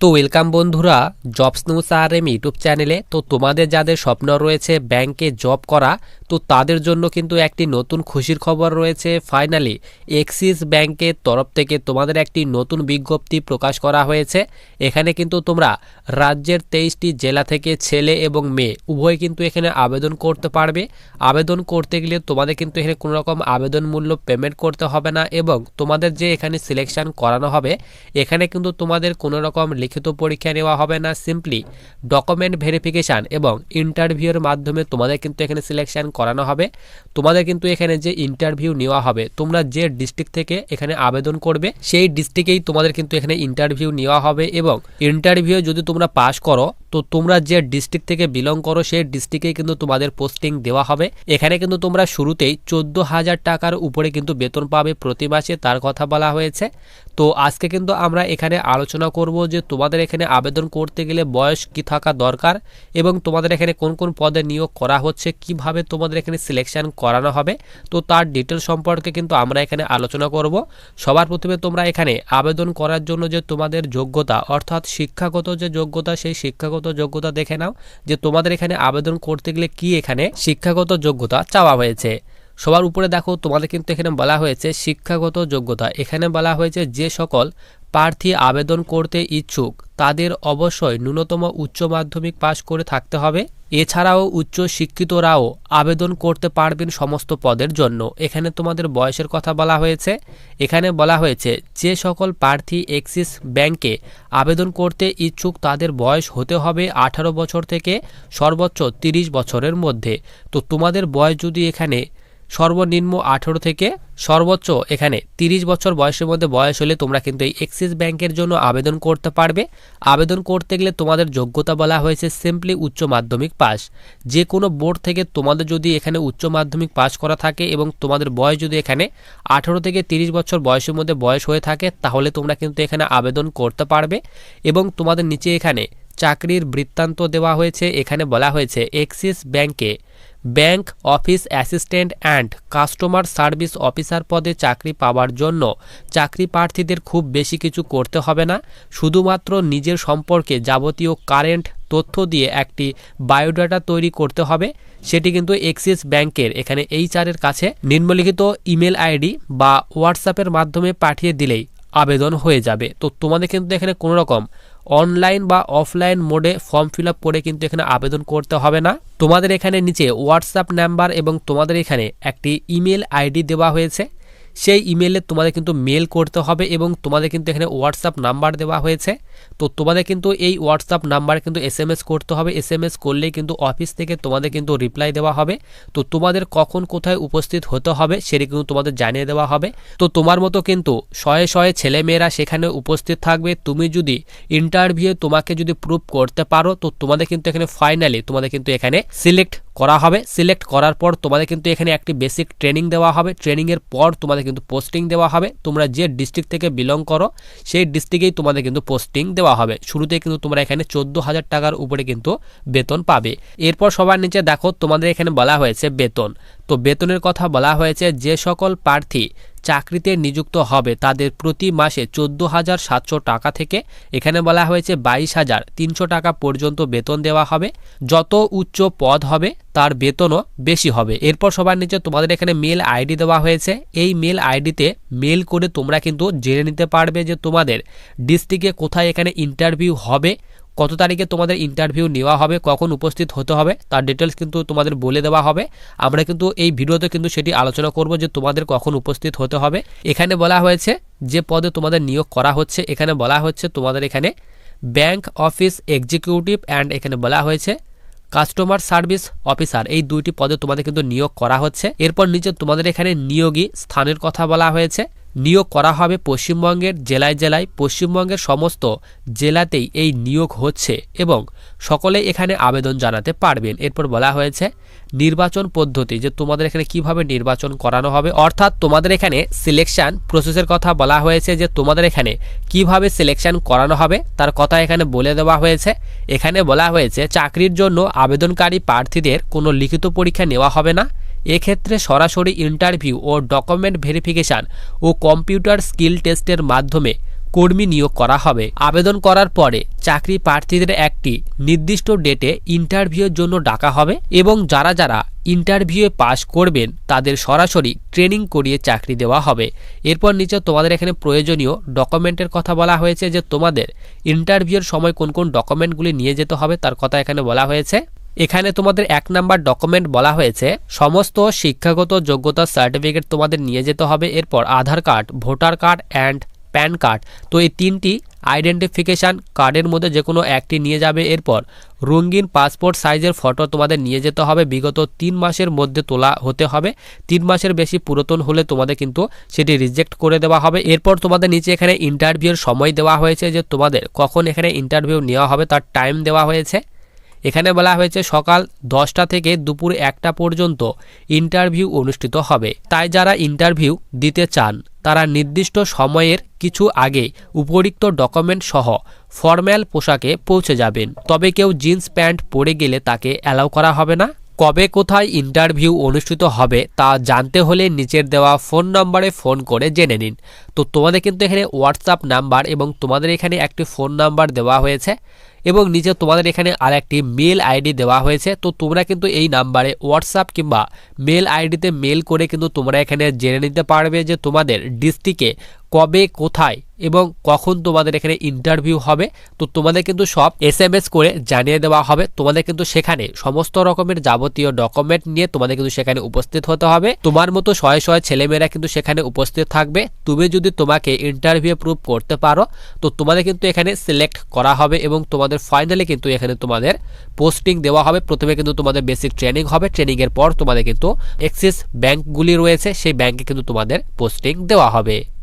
তো ওয়েলকাম বন্ধুরা, jobs news R M YouTube চ্যানেলে। তো তোমাদের যাদের স্বপ্ন রয়েছে ব্যাংকে জব করা তো তাদের জন্য কিন্তু একটি নতুন খুশির খবর রয়েছে। ফাইনালি এক্সিস ব্যাংকের তরফ থেকে তোমাদের একটি নতুন বিজ্ঞপ্তি প্রকাশ করা হয়েছে। এখানে কিন্তু তোমরা রাজ্যের তেইশটি জেলা থেকে ছেলে এবং মেয়ে উভয় কিন্তু এখানে আবেদন করতে পারবে। আবেদন করতে গেলে তোমাদের কিন্তু এখানে কোনো রকম আবেদন মূল্য পেমেন্ট করতে হবে না এবং তোমাদের যে এখানে সিলেকশন করানো হবে, এখানে কিন্তু তোমাদের কোনো রকম লিখিত পরীক্ষা নেওয়া হবে না। সিম্পলি ডকুমেন্ট ভেরিফিকেশান এবং ইন্টারভিউর মাধ্যমে তোমাদের কিন্তু এখানে সিলেকশন করানো হবে। তোমাদের কিন্তু এখানে যে ইন্টারভিউ নেওয়া হবে, তোমরা যে ডিস্ট্রিক্ট থেকে এখানে আবেদন করবে, সেই ডিস্ট্রিক্টেই তোমাদের কিন্তু এখানে ইন্টারভিউ নেওয়া হবে এবং ইন্টারভিউ যদি তোমরা পাশ করো, তো তোমরা যে ডিস্ট্রিক্ট থেকে বিলং করো, সেই ডিস্ট্রিক্টেই কিন্তু তোমাদের পোস্টিং দেওয়া হবে। এখানে কিন্তু তোমরা শুরুতেই চোদ্দ হাজার টাকার উপরে কিন্তু বেতন পাবে প্রতি মাসে তার কথা বলা হয়েছে। তো আজকে কিন্তু আমরা এখানে আলোচনা করব যে তোমাদের এখানে আবেদন করতে গেলে বয়স কি থাকা দরকার এবং তোমাদের এখানে কোন কোন পদে নিয়োগ করা হচ্ছে, কীভাবে তোমাদের এখানে সিলেকশান করানো হবে। তো তার ডিটেল সম্পর্কে কিন্তু আমরা এখানে আলোচনা করব। সবার প্রথমে তোমরা এখানে আবেদন করার জন্য যে তোমাদের যোগ্যতা, অর্থাৎ শিক্ষাগত যে যোগ্যতা, সেই শিক্ষাগত যোগ্যতা দেখে নাও। যে তোমাদের এখানে আবেদন করতে গেলে কি এখানে শিক্ষাগত যোগ্যতা চাওয়া হয়েছে। সবার উপরে দেখো তোমাদের কিন্তু এখানে বলা হয়েছে শিক্ষাগত যোগ্যতা। এখানে বলা হয়েছে যে সকল প্রার্থী আবেদন করতে ইচ্ছুক, তাদের অবশ্যই ন্যূনতম উচ্চ মাধ্যমিক পাশ করে থাকতে হবে। এছাড়াও উচ্চ শিক্ষিতরাও আবেদন করতে পারবেন সমস্ত পদের জন্য। এখানে তোমাদের বয়সের কথা বলা হয়েছে। এখানে বলা হয়েছে যে সকল প্রার্থী এক্সিস ব্যাংকে আবেদন করতে ইচ্ছুক, তাদের বয়স হতে হবে আঠারো বছর থেকে সর্বোচ্চ তিরিশ বছরের মধ্যে। তো তোমাদের বয়স যদি এখানে সর্বনিম্ন আঠেরো থেকে সর্বোচ্চ এখানে তিরিশ বছর বয়সের মধ্যে বয়স হলে তোমরা কিন্তু এই এক্সিস ব্যাংকের জন্য আবেদন করতে পারবে। আবেদন করতে গেলে তোমাদের যোগ্যতা বলা হয়েছে সিম্পলি উচ্চ মাধ্যমিক পাস। যে কোনো বোর্ড থেকে তোমাদের যদি এখানে উচ্চ মাধ্যমিক পাস করা থাকে এবং তোমাদের বয়স যদি এখানে আঠেরো থেকে তিরিশ বছর বয়সের মধ্যে বয়স হয়ে থাকে, তাহলে তোমরা কিন্তু এখানে আবেদন করতে পারবে এবং তোমাদের নিচে এখানে চাকরির বৃত্তান্ত দেওয়া হয়েছে। এখানে বলা হয়েছে এক্সিস ব্যাংকে bank, office assistant and customer service officer পদে চাকরি পাওয়ার জন্য চাকরি প্রার্থীদের খুব বেশি কিছু করতে হবে না। শুধুমাত্র নিজের সম্পর্কে যাবতীয় কারেন্ট তথ্য দিয়ে একটি বায়োডাটা তৈরি করতে হবে। সেটি কিন্তু এক্সিস ব্যাংকের, এখানে এইচআরের কাছে নিম্নলিখিত ইমেল আইডি বা হোয়াটসঅ্যাপের মাধ্যমে পাঠিয়ে দিলেই আবেদন হয়ে যাবে। তো তোমাদের কিন্তু এখানে কোনো রকম অনলাইন বা অফলাইন মোডে ফর্ম ফিল আপ করে কিন্তু এখানে আবেদন করতে হবে না। তোমাদের এখানে নিচে হোয়াটসঅ্যাপ নাম্বার এবং তোমাদের এখানে একটি ইমেল আইডি দেওয়া হয়েছে। সেই ইমেলে তোমাদের কিন্তু মেল করতে হবে এবং তোমাদের কিন্তু এখানে হোয়াটসঅ্যাপ নাম্বার দেওয়া হয়েছে। তো তোমাদের কিন্তু এই হোয়াটসঅ্যাপ নাম্বারে কিন্তু এস এম এস করতে হবে। এস এম এস করলেই কিন্তু অফিস থেকে তোমাদের কিন্তু রিপ্লাই দেওয়া হবে। তো তোমাদের কখন কোথায় উপস্থিত হতে হবে সেটি কিন্তু তোমাদের জানিয়ে দেওয়া হবে। তো তোমার মতো কিন্তু শয়ে শয়ে ছেলেমেয়েরা সেখানে উপস্থিত থাকবে। তুমি যদি ইন্টারভিউ তোমাকে যদি প্রুভ করতে পারো, তো তোমাদের কিন্তু এখানে ফাইনালি তোমাদের কিন্তু এখানে সিলেক্ট করা হবে সিলেক্ট করার পর তোমাদের কিন্তু এখানে একটি বেসিক ট্রেনিং দেওয়া হবে। ট্রেনিংয়ের পর তোমাদের কিন্তু পোস্টিং দেওয়া হবে। তোমরা যে ডিস্ট্রিক্ট থেকে বিলং করো, সেই ডিস্ট্রিক্টেই তোমাদের কিন্তু পোস্টিং দেওয়া হবে। শুরুতে কিন্তু তোমরা এখানে চোদ্দ হাজার টাকার উপরে কিন্তু বেতন পাবে। এরপর সবার নিচে দেখো, তোমাদের এখানে বলা হয়েছে বেতন। তো বেতনের কথা বলা হয়েছে যে সকল প্রার্থী চাকরিতে নিযুক্ত হবে। তাদের প্রতি মাসে চোদ্দ হাজার সাতশো টাকা থেকে এখানে বলা হয়েছে বাইশ হাজার তিনশো টাকা পর্যন্ত বেতন দেওয়া হবে। যত উচ্চ পদ হবে, তার বেতনও বেশি হবে। এরপর সবার নিচে তোমাদের এখানে মেল আইডি দেওয়া হয়েছে। এই মেল আইডিতে মেল করে তোমরা কিন্তু জেনে নিতে পারবে যে তোমাদের ডিস্ট্রিক্টে কোথায় এখানে ইন্টারভিউ হবে। কত তারিখে তোমাদের ইন্টারভিউ নেওয়া হবে, কখন উপস্থিত হতে হবে, তার ডিটেলস কিন্তু তোমাদের বলে দেওয়া হবে। আমরা কিন্তু এই ভিডিওতে কিন্তু সেটি আলোচনা করব যে তোমাদের কখন উপস্থিত হতে হবে। এখানে বলা হয়েছে যে পদে তোমাদের নিয়োগ করা হচ্ছে, এখানে বলা হচ্ছে তোমাদের এখানে ব্যাংক অফিস এক্সিকিউটিভ অ্যান্ড এখানে বলা হয়েছে কাস্টমার সার্ভিস অফিসার এই দুইটি পদে তোমাদের কিন্তু নিয়োগ করা হচ্ছে। এরপর নিচে তোমাদের এখানে নিয়োগী স্থানের কথা বলা হয়েছে। নিয়োগ করা হবে পশ্চিমবঙ্গের জেলায় জেলায়। পশ্চিমবঙ্গের সমস্ত জেলাতেই এই নিয়োগ হচ্ছে এবং সকলে এখানে আবেদন জানাতে পারবেন। এরপর বলা হয়েছে, নির্বাচন পদ্ধতি, যে তোমাদের এখানে কীভাবে নির্বাচন করানো হবে, অর্থাৎ তোমাদের এখানে সিলেকশন প্রসেসের কথা বলা হয়েছে যে তোমাদের এখানে কীভাবে সিলেকশন করানো হবে, তার কথা এখানে বলে দেওয়া হয়েছে। এখানে বলা হয়েছে, চাকরির জন্য আবেদনকারী প্রার্থীদের কোনো লিখিত পরীক্ষা নেওয়া হবে না। এক্ষেত্রে সরাসরি ইন্টারভিউ ও ডকুমেন্ট ভেরিফিকেশান ও কম্পিউটার স্কিল টেস্টের মাধ্যমে কর্মী নিয়োগ করা হবে। আবেদন করার পরে চাকরি প্রার্থীদের একটি নির্দিষ্ট ডেটে ইন্টারভিউয়ের জন্য ডাকা হবে এবং যারা যারা ইন্টারভিউয়ে পাশ করবেন, তাদের সরাসরি ট্রেনিং করিয়ে চাকরি দেওয়া হবে। এরপর নিচে তোমাদের এখানে প্রয়োজনীয় ডকুমেন্টের কথা বলা হয়েছে যে তোমাদের ইন্টারভিউয়ের সময় কোন কোন ডকুমেন্টগুলি নিয়ে যেতে হবে, তার কথা এখানে বলা হয়েছে। এখানে তোমাদের এক নাম্বার ডকুমেন্ট বলা হয়েছে, সমস্ত শিক্ষাগত যোগ্যতা সার্টিফিকেট তোমাদের নিয়ে যেতে হবে, এরপর Aadhaar card voter card and PAN card তো এই তিনটি আইডেন্টিফিকেশান কার্ডের মধ্যে যে কোনো একটি নিয়ে যাবে, এরপর রঙিন পাসপোর্ট সাইজের ফটো তোমাদের নিয়ে যেতে হবে, বিগত তিন মাসের মধ্যে তোলা হতে হবে। তিন মাসের বেশি পুরাতন হলে তোমাদের কিন্তু সেটি রিজেক্ট করে দেওয়া হবে। এরপর তোমাদের নিচে এখানে ইন্টারভিউর সময় দেওয়া হয়েছে যে তোমাদের কখন এখানে ইন্টারভিউ নেওয়া হবে, তার টাইম দেওয়া হয়েছে। এখানে বলা হয়েছে সকাল দশটা থেকে দুপুর একটা পর্যন্ত ইন্টারভিউ অনুষ্ঠিত হবে। তাই যারা ইন্টারভিউ দিতে চান, তারা নির্দিষ্ট সময়ের কিছু আগে উপরিক্ত ডকুমেন্ট সহ ফর্ম্যাল পোশাকে পৌঁছে যাবেন। তবে কেউ জিন্স প্যান্ট পরে গেলে তাকে অ্যালাউ করা হবে না। কবে কোথায় ইন্টারভিউ অনুষ্ঠিত হবে তা জানতে হলে নিচের দেওয়া ফোন নম্বরে ফোন করে জেনে নিন। তো তোমাদের কিন্তু এখানে হোয়াটসঅ্যাপ নাম্বার এবং তোমাদের এখানে একটি ফোন নাম্বার দেওয়া হয়েছে। এবং নিচে তোমাদের এখানে আর একটি মেল আইডি দেওয়া হয়েছে। তো তোমরা কিন্তু এই নাম্বারে হোয়াটসঅ্যাপ কিংবা মেল আইডিতে মেল করে কিন্তু তোমরা এখানে জেনে নিতে পারবে যে তোমাদের ডিস্ট্রিক্টে কবে, কোথায় এবং কখন তোমাদের এখানে ইন্টারভিউ হবে, তো তোমাদের কিন্তু সব এস এম এস করে জানিয়ে দেওয়া হবে। তোমাদের কিন্তু সেখানে সমস্ত রকমের যাবতীয় ডকুমেন্ট নিয়ে তোমাদের কিন্তু সেখানে উপস্থিত হতে হবে। তোমার মতো শয়ে শয়ে ছেলেমেয়েরা কিন্তু সেখানে উপস্থিত থাকবে। তুমি যদি তোমাকে ইন্টারভিউ প্রুভ করতে পারো, তো তোমাদের কিন্তু এখানে সিলেক্ট করা হবে এবং তোমাদের ফাইনালি কিন্তু এখানে তোমাদের পোস্টিং দেওয়া হবে। প্রথমে কিন্তু তোমাদের বেসিক ট্রেনিং হবে। ট্রেনিংয়ের পর তোমাদের কিন্তু এক্সিস ব্যাংকগুলি রয়েছে। সেই ব্যাংকে কিন্তু তোমাদের পোস্টিং দেওয়া হবে।